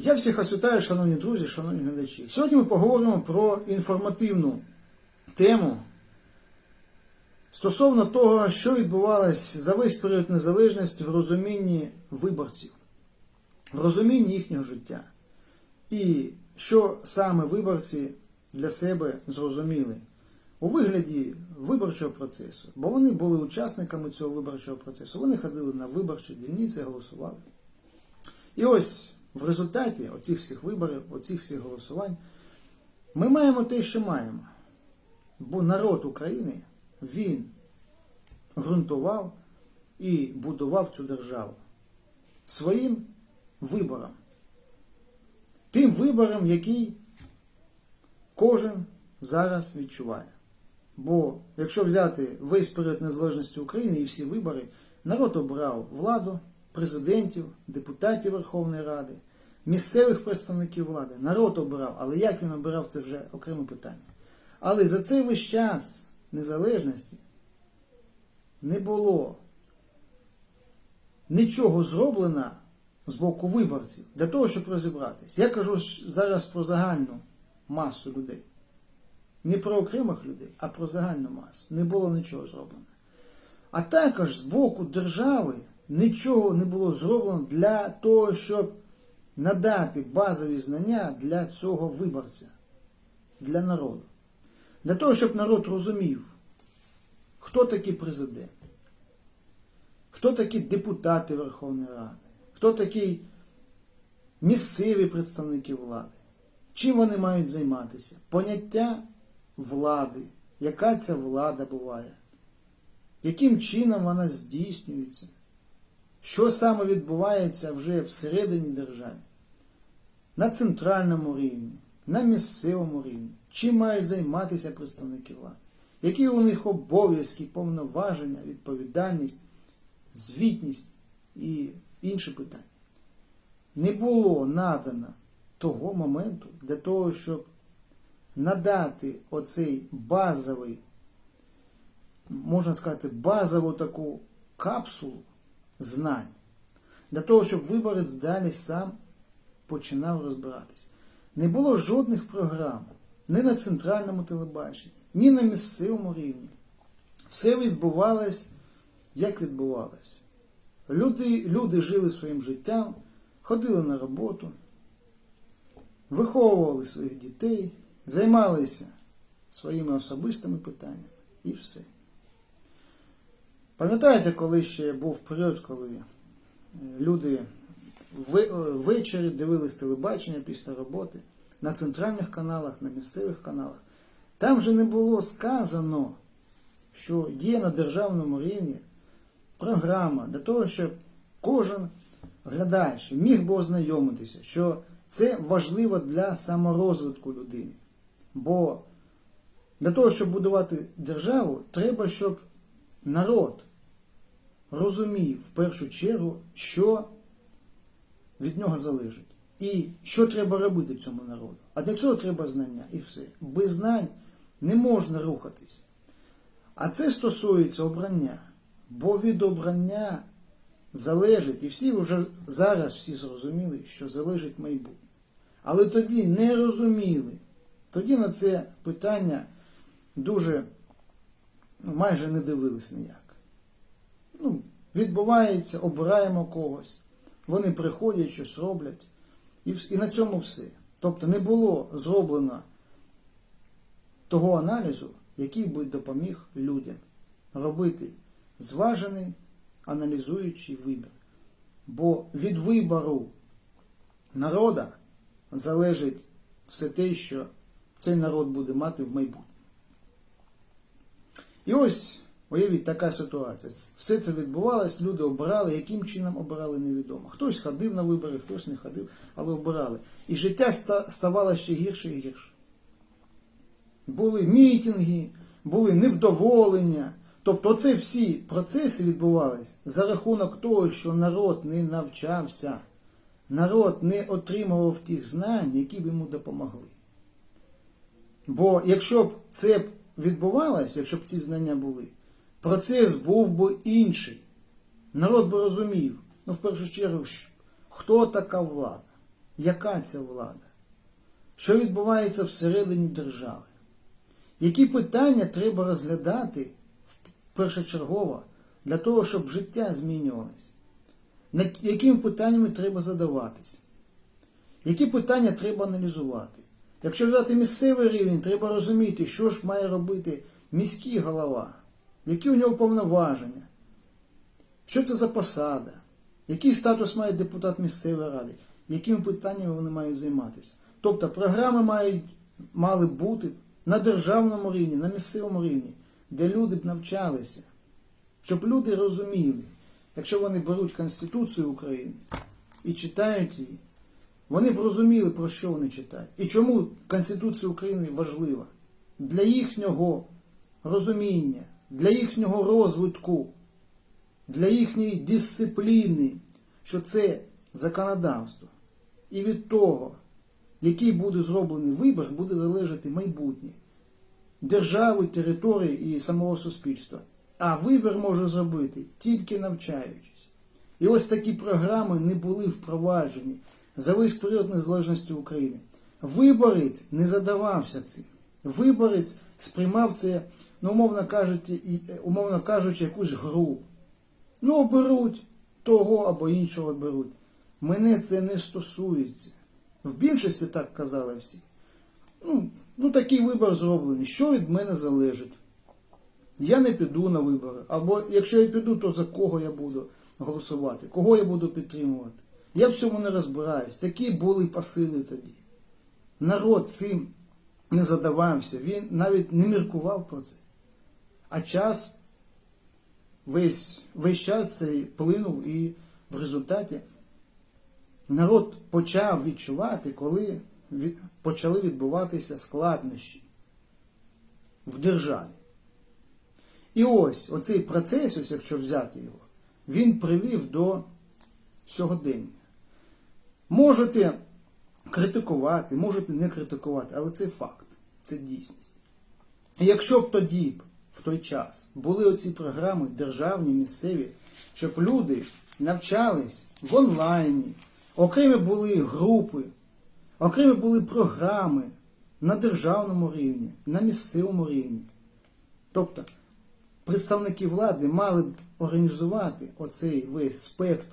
Я всіх вас вітаю, шановні друзі, шановні глядачі. Сьогодні ми поговоримо про інформативну тему стосовно того, що відбувалось за весь період незалежності в розумінні виборців, в розумінні їхнього життя. І що саме виборці для себе зрозуміли у вигляді виборчого процесу, бо вони були учасниками цього виборчого процесу. Вони ходили на виборчі дільниці, голосували. І ось в результаті оцих всіх виборів, оцих всіх голосувань, ми маємо те, що маємо. Бо народ України, він ґрунтував і будував цю державу своїм вибором. Тим вибором, який кожен зараз відчуває. Бо якщо взяти весь період незалежності України і всі вибори, народ обрав владу, президентів, депутатів Верховної Ради, місцевих представників влади. Народ обирав, але як він обирав, це вже окреме питання. Але за цей весь час незалежності не було нічого зроблено з боку виборців для того, щоб розібратися. Я кажу зараз про загальну масу людей. Не про окремих людей, а про загальну масу. Не було нічого зроблено. А також з боку держави нічого не було зроблено для того, щоб надати базові знання для цього виборця, для народу. Для того, щоб народ розумів, хто такий президент, хто такі депутати Верховної Ради, хто такі місцеві представники влади, чим вони мають займатися, поняття влади, яка ця влада буває, яким чином вона здійснюється, що саме відбувається вже всередині держави, на центральному рівні, на місцевому рівні, чим мають займатися представники влади, які у них обов'язки, повноваження, відповідальність, звітність і інші питання. Не було надано того моменту для того, щоб надати оцей базовий, можна сказати, базову таку капсулу знань, для того, щоб виборець далі сам починав розбиратись. Не було жодних програм ні на центральному телебаченні, ні на місцевому рівні. Все відбувалось, як відбувалось. Люди, люди жили своїм життям, ходили на роботу, виховували своїх дітей, займалися своїми особистими питаннями і все. Пам'ятаєте, коли ще був період, коли е, люди ввечері дивились телебачення після роботи на центральних каналах, на місцевих каналах. Там же не було сказано, що є на державному рівні програма для того, щоб кожен глядач міг би ознайомитися, що це важливо для саморозвитку людини. Бо для того, щоб будувати державу, треба, щоб народ розумів в першу чергу, що від нього залежить. І що треба робити цьому народу. А для цього треба знання і все. Без знань не можна рухатись. А це стосується обрання. Бо від обрання залежить, і всі вже зараз всі зрозуміли, що залежить майбутнє. Але тоді не розуміли. Тоді на це питання дуже ну, майже не дивились ніяк. Ну, відбувається, обираємо когось, вони приходять, щось роблять, і, на цьому все. Тобто не було зроблено того аналізу, який би допоміг людям робити зважений, аналізуючий вибір. Бо від вибору народа залежить все те, що цей народ буде мати в майбутньому. І ось, уявіть, така ситуація. Все це відбувалось, люди обирали, яким чином обирали, невідомо. Хтось ходив на вибори, хтось не ходив, але обирали. І життя ставало ще гірше і гірше. Були мітинги, були невдоволення. Тобто оце всі процеси відбувалися за рахунок того, що народ не навчався, народ не отримував тих знань, які б йому допомогли. Бо якщо б це відбувалося, якщо б ці знання були, процес був би інший. Народ би розумів, ну в першу чергу, хто така влада, яка ця влада, що відбувається всередині держави, які питання треба розглядати першочергово для того, щоб життя змінювалось, якими питаннями треба задаватись, які питання треба аналізувати. Якщо взяти місцевий рівень, треба розуміти, що ж має робити міський голова, які у нього повноваження, що це за посада, який статус має депутат місцевої ради, якими питаннями вони мають займатися. Тобто програми мають, мали бути на державному рівні, на місцевому рівні, де люди б навчалися, щоб люди розуміли, якщо вони беруть Конституцію України і читають її, вони б розуміли, про що вони читають. І чому Конституція України важлива для їхнього розуміння, для їхнього розвитку, для їхньої дисципліни, що це законодавство. І від того, який буде зроблений вибір, буде залежати майбутнє держави, території і самого суспільства. А вибір може зробити тільки навчаючись. І ось такі програми не були впроваджені за весь період незалежності України. Виборець не задавався цим. Виборець сприймав це, ну, умовно кажучи, умовно кажучи, якусь гру. Ну, оберуть того або іншого оберуть. Мене це не стосується. В більшості так казали всі. Ну, ну такий вибір зроблений. Що від мене залежить? Я не піду на вибори. Або якщо я піду, то за кого я буду голосувати, кого я буду підтримувати. Я в цьому не розбираюсь. Такі були посили тоді. Народ цим не задавався, він навіть не міркував про це. А час, весь, весь час цей плинув і в результаті народ почав відчувати, коли від- почали відбуватися складнощі в державі. І ось оцей процес, ось якщо взяти його, він привів до сьогодення. Можете критикувати, можете не критикувати, але це факт, це дійсність. Якщо б тоді б, в той час, були оці програми державні, місцеві, щоб люди навчались в онлайні, окремі були групи, окремі були програми на державному рівні, на місцевому рівні. Тобто представники влади мали б організувати оцей весь спектр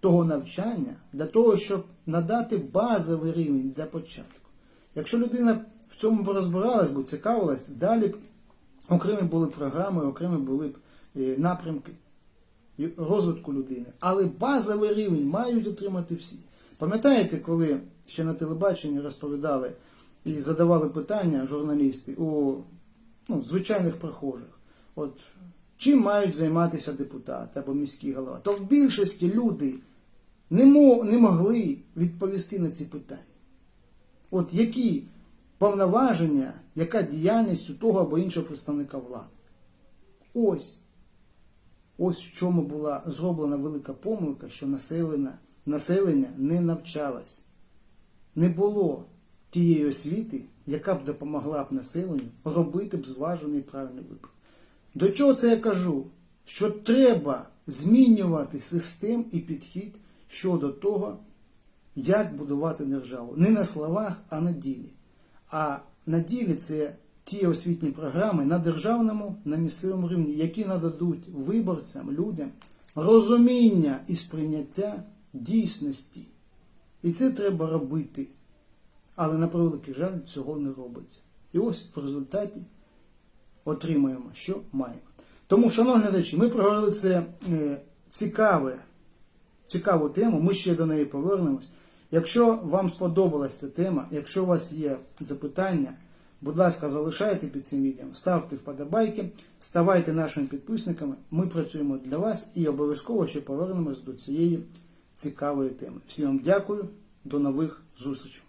того навчання для того, щоб надати базовий рівень для початку. Якщо людина в цьому розбиралась, бо цікавилась, далі б окремі були програми, окремі були б е, напрямки розвитку людини. Але базовий рівень мають отримати всі. Пам'ятаєте, коли ще на телебаченні розповідали і задавали питання журналісти у ну, звичайних прохожих? От чим мають займатися депутати або міський голова? То в більшості люди не могли відповісти на ці питання. От які повноваження, яка діяльність у того або іншого представника влади? Ось. Ось в чому була зроблена велика помилка, що населення, населення не навчалось. Не було тієї освіти, яка б допомогла б населенню робити б зважений правильний вибір. До чого це я кажу? Що треба змінювати систем і підхід щодо того, як будувати державу. Не на словах, а на ділі. А на ділі це ті освітні програми на державному, на місцевому рівні, які нададуть виборцям, людям розуміння і сприйняття дійсності. І це треба робити. Але на превеликий жаль, цього не робиться. І ось в результаті отримаємо, що маємо. Тому, шановні глядачі, ми проговорили це е, цікаве, цікаву тему, ми ще до неї повернемось. Якщо вам сподобалася ця тема, якщо у вас є запитання, будь ласка, залишайте під цим відео, ставте вподобайки, ставайте нашими підписниками. Ми працюємо для вас і обов'язково ще повернемось до цієї цікавої теми. Всім вам дякую, до нових зустрічей.